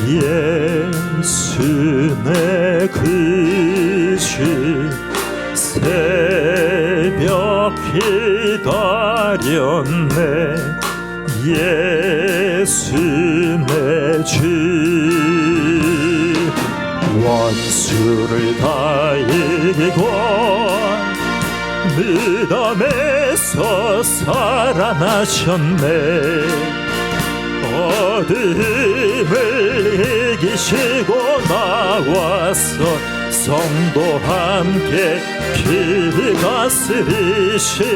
머물러 예수 내 그주 새벽 기다렸네. 예수 내주 원수를 다 이기고 무덤에서 살아나셨네 어둠을 이기시고 나와서 성도 함께 길 다스리시네.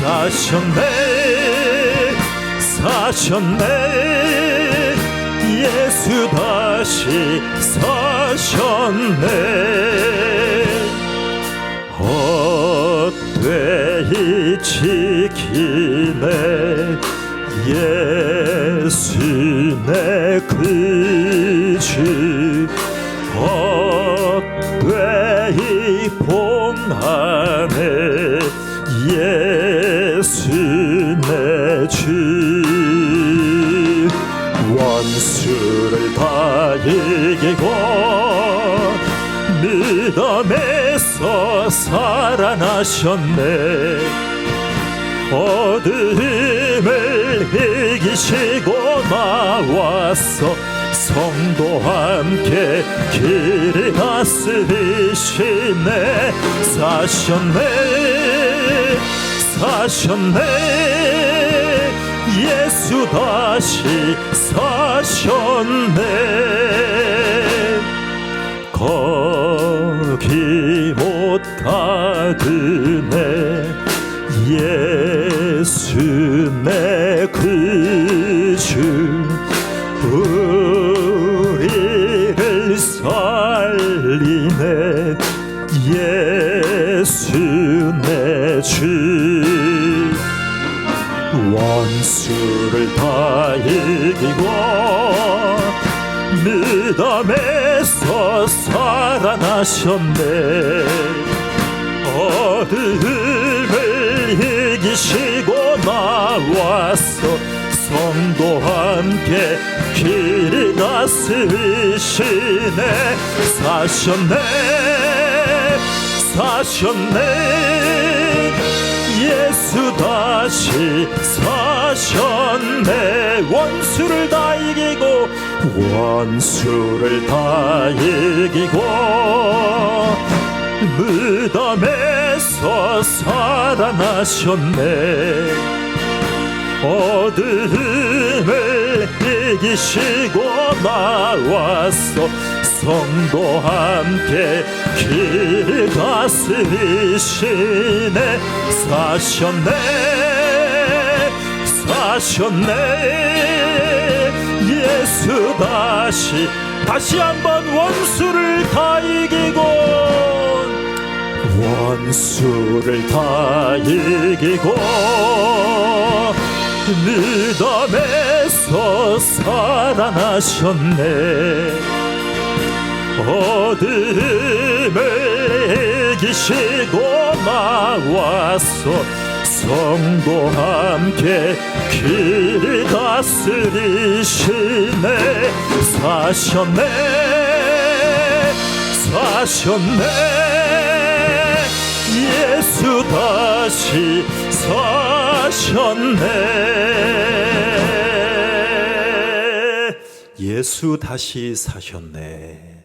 사셨네 사셨네. 예수 다시 사셨네. 헛되이 지키네. 예 수내 그주 헛되이 봉하네 예수 내주 원수를 다 이기고 무덤에서 살아나셨네 어둠을 이기시고 나와서 성도 함께 길을 다스리시네 사셨네 사셨네. 예수 다시 사셨네. 거기 못 가드네. 예 수내 그주 우리를 살리네 예수 내주. 원수를 다 이기고 무덤에서 살아나셨네. 어둠을 이기시고 나와서 성도 함께 길을 다스리시네. 사셨네 사셨네. 예수 다시 사셨네. 원수를 다 이기고 원수를 다 이기고 무덤에서 살아나셨네 어둠을 이기시고 나와서 성도 함께 길 다스리시네. 사셨네 사셨네. 예수 다시 다시 한번 원수를 다 이기고 원수를 다 이기고 무덤에서 살아나셨네. 어둠을 이기시고 나와서 성도 함께 길 다스리시네. 사셨네 사셨네 다시 사셨네. 예수 다시 사셨네